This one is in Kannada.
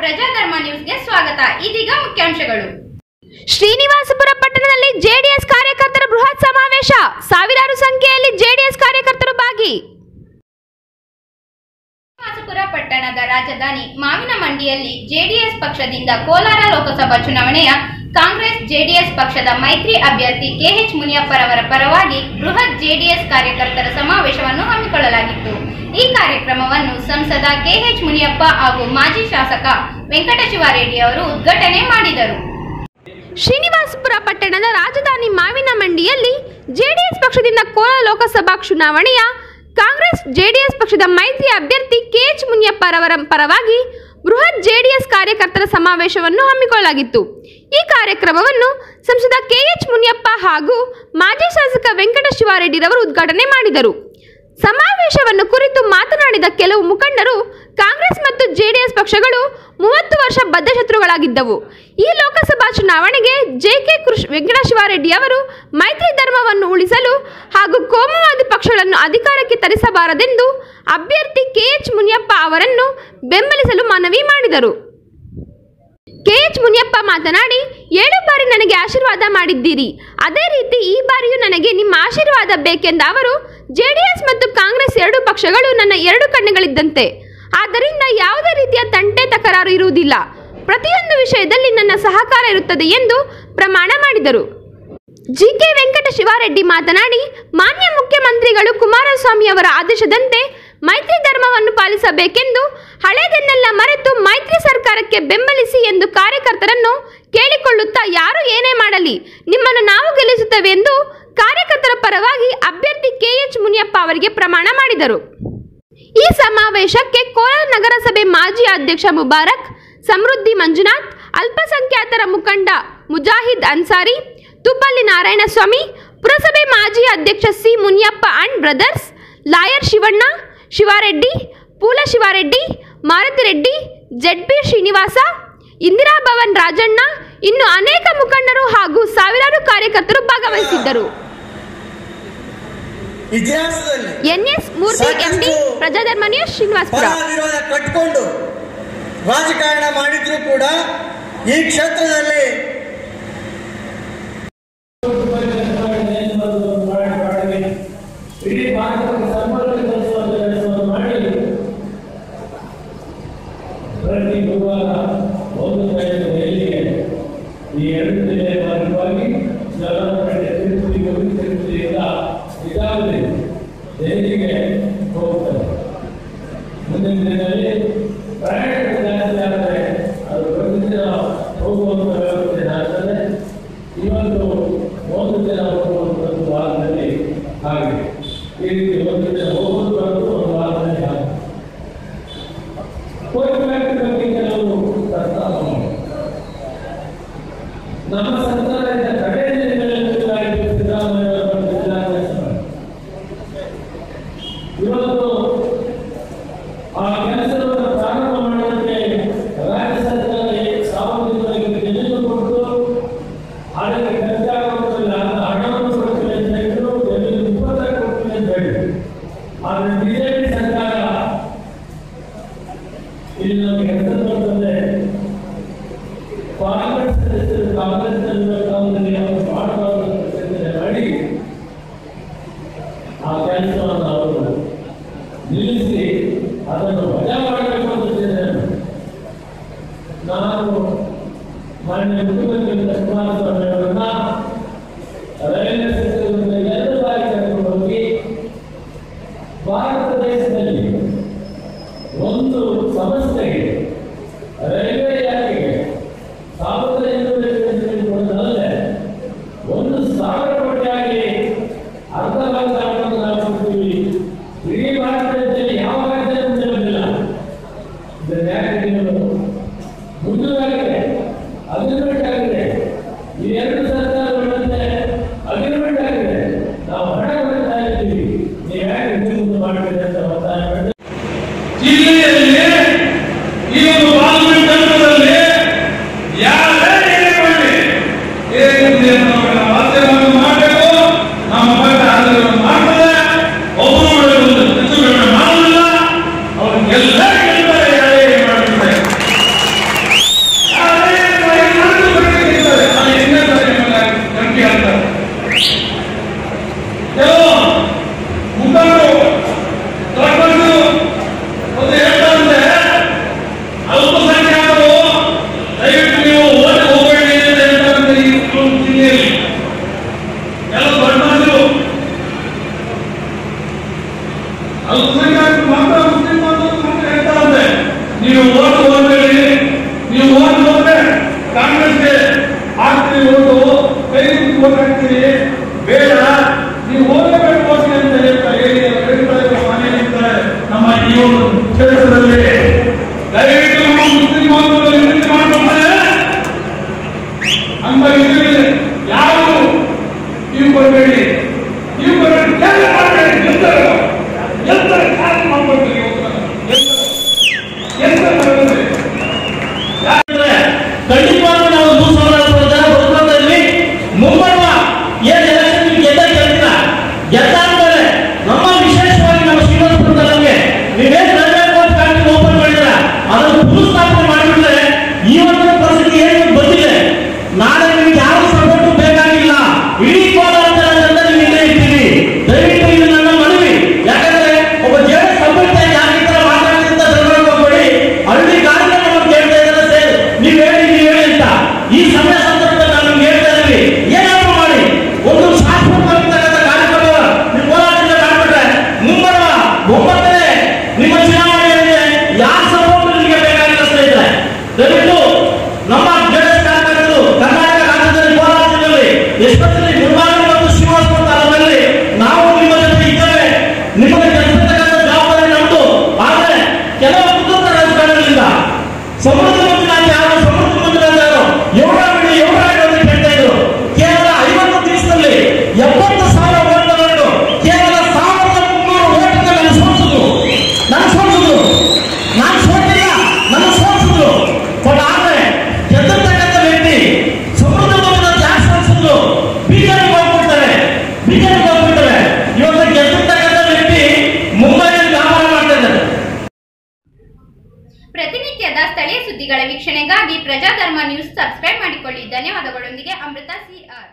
ಪ್ರಜಾಧರ್ಮ ನ್ಯೂಸ್ಗೆ ಸ್ವಾಗತ. ಇದೀಗ ಮುಖ್ಯಾಂಶಗಳು. ಶ್ರೀನಿವಾಸಪುರ ಪಟ್ಟಣದಲ್ಲಿ ಜೆಡಿಎಸ್ ಕಾರ್ಯಕರ್ತರ ಬೃಹತ್ ಸಮಾವೇಶ. ಸಾವಿರಾರು ಸಂಖ್ಯೆಯಲ್ಲಿ ಜೆಡಿಎಸ್ ಕಾರ್ಯಕರ್ತರು ಭಾಗಿ. ಶ್ರೀನಿವಾಸಪುರ ಪಟ್ಟಣದ ರಾಜಧಾನಿ ಮಾವಿನ ಮಂಡಿಯಲ್ಲಿ ಜೆಡಿಎಸ್ ಪಕ್ಷದಿಂದ ಕೋಲಾರ ಲೋಕಸಭಾ ಚುನಾವಣೆಯ ಕಾಂಗ್ರೆಸ್ ಜೆಡಿಎಸ್ ಪಕ್ಷದ ಮೈತ್ರಿ ಅಭ್ಯರ್ಥಿ ಕೆಎಚ್ ಮುನಿಯಪ್ಪರವರ ಪರವಾಗಿ ಬೃಹತ್ ಜೆಡಿಎಸ್ ಕಾರ್ಯಕರ್ತರ ಸಮಾವೇಶವನ್ನು ಹಮ್ಮಿಕೊಳ್ಳಲಾಗಿತ್ತು. ಈ ಕಾರ್ಯಕ್ರಮವನ್ನು ಸಂಸದ ಕೆಎಚ್ ಮುನಿಯಪ್ಪ ಹಾಗೂ ಮಾಜಿ ಶಾಸಕ ವೆಂಕಟಶಿವಾರೆಡ್ಡಿ ಅವರು ಉದ್ಘಾಟನೆ ಮಾಡಿದರು. ಶ್ರೀನಿವಾಸಪುರ ಪಟ್ಟಣದ ರಾಜಧಾನಿ ಮಾವಿನ ಮಂಡಿಯಲ್ಲಿ ಜೆಡಿಎಸ್ ಪಕ್ಷದಿಂದ ಕೋಲ ಲೋಕಸಭಾ ಚುನಾವಣೆಯ ಕಾಂಗ್ರೆಸ್ ಜೆಡಿಎಸ್ ಪಕ್ಷದ ಮೈತ್ರಿ ಅಭ್ಯರ್ಥಿ ಕೆಎಚ್ ಮುನಿಯಪ್ಪರವರ ಪರವಾಗಿ ಬೃಹತ್ ಜೆಡಿಎಸ್ ಕಾರ್ಯಕರ್ತರ ಸಮಾವೇಶವನ್ನು ಹಮ್ಮಿಕೊಳ್ಳಲಾಗಿತ್ತು. ಈ ಕಾರ್ಯಕ್ರಮವನ್ನು ಸಂಸದ ಕೆಎಚ್ ಮುನಿಯಪ್ಪ ಹಾಗೂ ಮಾಜಿ ಶಾಸಕ ವೆಂಕಟ ಶಿವಾರೆಡ್ಡಿರವರು ಉದ್ಘಾಟನೆ ಮಾಡಿದರು. ಸಮಾವೇಶವನ್ನು ಕುರಿತು ಮಾತನಾಡಿದ ಕೆಲವು ಮುಖಂಡರು, ಕಾಂಗ್ರೆಸ್ ಮತ್ತು ಜೆಡಿಎಸ್ ಪಕ್ಷಗಳು ಮೂವತ್ತು ವರ್ಷ ಬದ್ಧಶತ್ರುಗಳಾಗಿದ್ದವು. ಈ ಲೋಕಸಭಾ ಚುನಾವಣೆಗೆ ಜೆಕೆ ಕೃಷ್ ವೆಂಕಟಶಿವಾರೆಡ್ಡಿ ಅವರು ಮೈತ್ರಿ ಧರ್ಮವನ್ನು ಉಳಿಸಲು ಹಾಗೂ ಕೋಮುವಾದಿ ಪಕ್ಷಗಳನ್ನು ಅಧಿಕಾರಕ್ಕೆ ತರಿಸಬಾರದೆಂದು ಅಭ್ಯರ್ಥಿ ಕೆಎಚ್ ಮುನಿಯಪ್ಪ ಅವರನ್ನು ಬೆಂಬಲಿಸಲು ಮನವಿ ಮಾಡಿದರು. ಕೆಎಚ್ ಮುನಿಯಪ್ಪ ಮಾತನಾಡಿ, ಏಳು ಬಾರಿ ನನಗೆ ಆಶೀರ್ವಾದ ಮಾಡಿದ್ದೀರಿ. ಅದೇ ರೀತಿ ಈ ಬಾರಿಯೂ ನನಗೆ ನಿಮ್ಮ ಆಶೀರ್ವಾದ ಬೇಕೆಂದ ಅವರು ಜೆಡಿಎಸ್ ಮತ್ತು ಕಾಂಗ್ರೆಸ್ ಎರಡು ಪಕ್ಷಗಳು ನನ್ನ ಎರಡು ಕಣ್ಣುಗಳಿದ್ದಂತೆ. ಆದ್ದರಿಂದ ಯಾವುದೇ ರೀತಿಯ ತಂಟೆ ತಕರಾರು ಇರುವುದಿಲ್ಲ. ಪ್ರತಿಯೊಂದು ವಿಷಯದಲ್ಲಿ ನನ್ನ ಸಹಕಾರ ಇರುತ್ತದೆ ಎಂದು ಪ್ರಮಾಣ ಮಾಡಿದರು. ಜಿಕೆ ವೆಂಕಟ ಶಿವಾರೆಡ್ಡಿ ಮಾತನಾಡಿ, ಮಾನ್ಯ ಮುಖ್ಯಮಂತ್ರಿಗಳು ಕುಮಾರಸ್ವಾಮಿ ಅವರ ಆದೇಶದಂತೆ ಮೈತ್ರಿ ಧರ್ಮವನ್ನು ಪಾಲಿಸಬೇಕೆಂದು ಹಳೆದನ್ನೆಲ್ಲ ಮರೆತು ಮೈತ್ರಿ ಸರ್ಕಾರಕ್ಕೆ ಬೆಂಬಲಿಸಿ ಎಂದು ಕಾರ್ಯಕರ್ತರನ್ನು ಕೇಳಿಕೊಳ್ಳುತ್ತಾ ಯಾರು ಏನೇ ಮಾಡಲಿ, ನಿಮ್ಮನ್ನು ನಾವು ಗೆಲ್ಲಿಸುತ್ತೇವೆ ಎಂದು ಕಾರ್ಯಕರ್ತರ ಪರವಾಗಿ ಅಭ್ಯರ್ಥಿ ಕೆಎಚ್ ಮುನಿಯಪ್ಪ ಅವರಿಗೆ ಪ್ರಮಾಣ ಮಾಡಿದರು. ಈ ಸಮಾವೇಶಕ್ಕೆ ಕೋಲಾರ ನಗರಸಭೆ ಮಾಜಿ ಅಧ್ಯಕ್ಷ ಮುಬಾರಕ್, ಸಮೃದ್ಧಿ ಮಂಜುನಾಥ್, ಅಲ್ಪಸಂಖ್ಯಾತರ ಮುಖಂಡ ಮುಜಾಹಿದ್ ಅನ್ಸಾರಿ ತುಪ್ಪಲ್ಲಿ ನಾರಾಯಣಸ್ವಾಮಿ, ಪುರಸಭೆ ಮಾಜಿ ಅಧ್ಯಕ್ಷ C Muniyappa and brothers, lawyer Shivanna, Shivareddy, Poola Shivareddy Marutireddy Z B Srinivasa, Indira Bhavan Rajanna, ಇನ್ನು ಅನೇಕ ಮುಖಂಡರು ಹಾಗೂ ಸಾವಿರಾರು ಕಾರ್ಯಕರ್ತರು ಭಾಗವಹಿಸಿದ್ದರು. NS Murthy MD Prajadharma news Srinivaspur ಕಟ್ಕೊಂಡು ವಿರೋಧ ಕಟ್ಟಿಕೊಂಡು ರಾಜಕಾರಣ ಮಾಡಿದ್ರು ಕೂಡ ಈ ಕ್ಷೇತ್ರದಲ್ಲಿ ದೆಹಲಿಗೆ ಹೋಗ್ತಾರೆ. ಮುಂದಿನ ದಿನದಲ್ಲಿ ಪ್ರಯಾಣ ಜಾಸ್ತಿ ಆದರೆ ಅದು ಪ್ರತಿದಿನ ಹೋಗುವಂಥ ವ್ಯವಸ್ಥೆ ಆಗ್ತದೆ ಇವತ್ತು ಒಂದು ದಿನ ಹೋಗುವಂಥದ್ದು ವಾರದಲ್ಲಿ ಈ ರೀತಿ ಒಂದು ದಿನ ಆದರೆ Allah people ಮಾಡಿ ಪ್ರಜಾಧರ್ಮ ನ್ಯೂಸ್ ಸಬ್ಸ್ಕ್ರೈಬ್ ಮಾಡಿಕೊಳ್ಳಿ. ಧನ್ಯವಾದಗಳೊಂದಿಗೆ ಅಮೃತ ಸಿ ಆರ್.